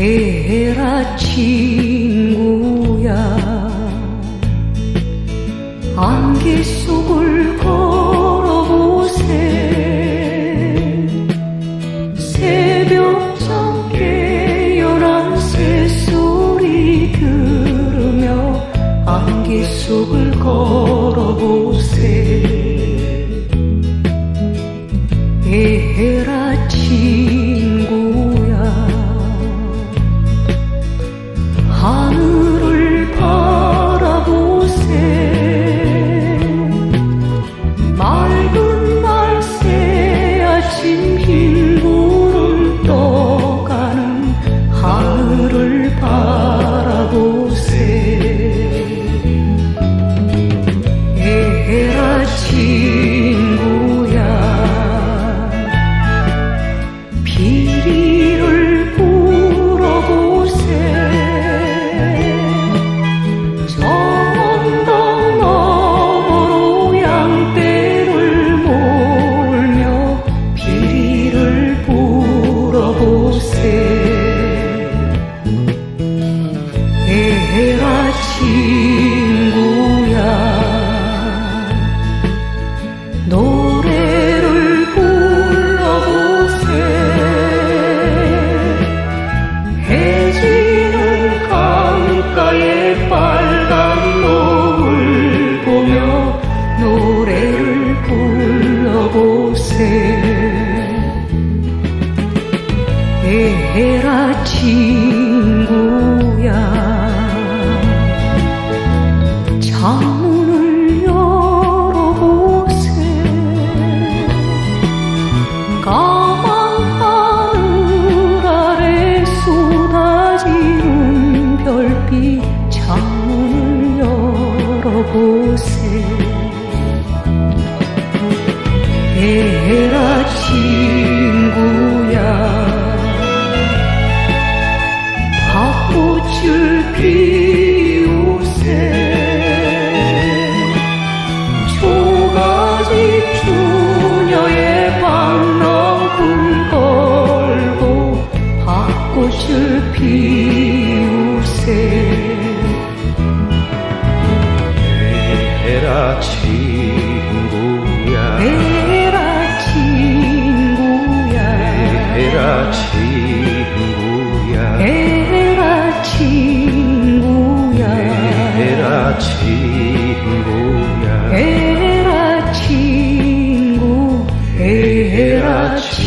해라 친구야. 안개 속을 걸어보세. 새벽 잠깨 열한 새소리 들으며 안개 속을 걸어보세. 해라 친구야 해라 친구야. 창문을 열어보세. 까만 하늘 아래 쏟아지는 별빛 창문을 열어보세. 해라 친구야 친구야. 에라 친구. 에라 친구